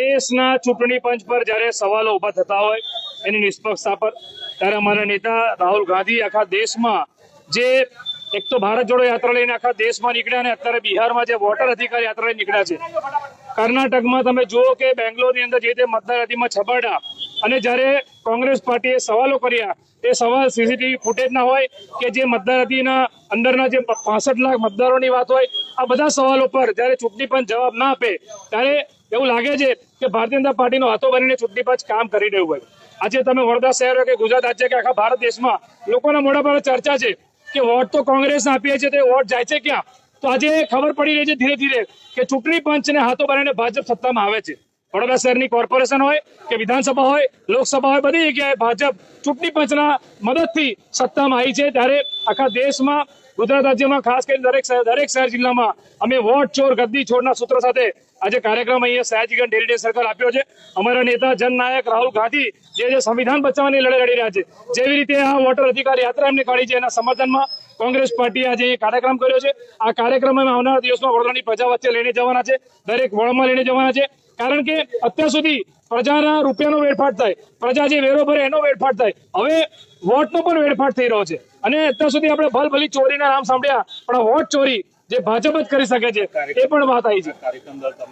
દેશના ચૂંટણી પંચ પર જ્યારે સવાલો ઊભા થતા હોય એની નિષ્પક્ષતા પર, ત્યારે અમારા નેતા રાહુલ ગાંધી આખા દેશમાં જે એક તો ભારત જોડો યાત્રા લઈને આખા દેશમાં નીકળ્યા અને અત્યારે બિહારમાં જે વોટર અધિકાર યાત્રા નીકળ્યા છે. કર્ણાટકમાં તમે જુઓ કે બેંગ્લોરની અંદર જે તે મતદાર યાદીમાં છબાડા અને જ્યારે કોંગ્રેસ પાર્ટીએ સવાલો કર્યા એ સવાલ સીસીટીવી ફૂટેજના હોય કે જે મતદારતીના અંદરના જે પાસઠ લાખ મતદારોની વાત હોય, આ બધા સવાલો પર જ્યારે ચૂંટણી પંચ જવાબ ના આપે, ત્યારે એવું લાગે છે કે ભારતીય જનતા પાર્ટીનો હાથો બનીને ચૂંટણી પંચ કામ કરી રહ્યું હોય. આજે તમે વડોદરા શહેર કે ગુજરાત રાજ્ય કે આખા ભારત દેશમાં લોકોના મોઢા પર ચર્ચા છે કે વોટ તો કોંગ્રેસ આપીએ છીએ, તો વોટ જાય છે ક્યાં? તો આજે ખબર પડી રહી છે ધીરે ધીરે કે ચૂંટણી પંચને હાથો બનાવીને ભાજપ સત્તામાં આવે છે. વડોદરા શહેરની કોર્પોરેશન હોય કે વિધાનસભા હોય, લોકસભા હોય, બધી જગ્યાએ ભાજપ ચૂંટણી પંચના મદદથી સત્તામાં આવી છે. ત્યારે આખા દેશમાં, ગુજરાત રાજ્યમાં, ખાસ કરીને દરેક દરેક શહેર જિલ્લામાં અમે વોટ ચોર, ગદ્દી છોડના સૂત્ર સાથે આજે કાર્યક્રમ અહીંયા સયાજીગંજ ડેલી સર્કલ આપ્યો છે. અમારા નેતા, જનનાયક રાહુલ ગાંધી જે જે સંવિધાન બચાવવાની લડાઈ લડી રહ્યા છે, જેવી રીતે આ વોટર અધિકાર યાત્રા એમને કાઢી છે. એના સમર્થનમાં કોંગ્રેસ પાર્ટી આજે કાર્યક્રમ કર્યો છે. આ કાર્યક્રમ અમે આવનારા દિવસમાં વડોદરાની પ્રજા વચ્ચે લઈને જવાના છે. દરેક વળમાં લઈને જવાના છે. કારણ કે અત્યાર સુધી પ્રજાના રૂપિયાનો વેડફાટ થાય, પ્રજા જે વેરો ભરે એનો વેડફાટ થાય. હવે વોટનો પણ વેડફાટ થઈ રહ્યો છે. અને અત્યાર સુધી આપણે ભલભલી ચોરીના નામ સાંભળ્યા, પણ વોટ ચોરી જે ભાજપ જ કરી શકે છે, એ પણ વાત આવી છે.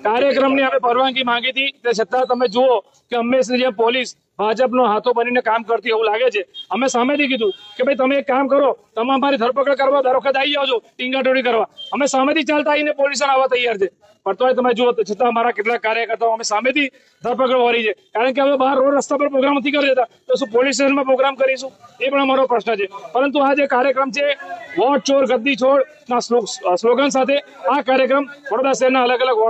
કાર્યક્રમની અમે પરવાનગી માંગી હતી, તે છતાં તમે જુઓ કે હંમેશની જેમ પોલીસ ભાજપનો હાથો બનીને કામ કરતી એવું લાગે છે. અમે સામેથી કીધું કે ભાઈ, તમે એક કામ કરો, તમે અમારી ધરપકડ કરવા દર વખત આવી જાઓ છો ટીંગાટોળી કરવા. અમે સામેથી ચાલતા આવીને પોલીસ આવવા તૈયાર છે. પણ તોય તમે જુઓ છતાં અમારા કેટલાક કાર્યકર્તાઓ અમે સામેથી ધરપકડ વાળી છે. કારણ કે હવે બહાર રોડ રસ્તા પર પ્રોગ્રામ નથી કરી દેતા. તો શું પોલીસ સ્ટેશનમાં પ્રોગ્રામ કરીશું? એ પણ અમારો પ્રશ્ન છે. પરંતુ આ જે કાર્યક્રમ છે, વોટ ચોર, ગદ્દી છોડ ના સ્લોગન સાથે આ કાર્યક્રમ વડોદરા શહેરના અલગ અલગ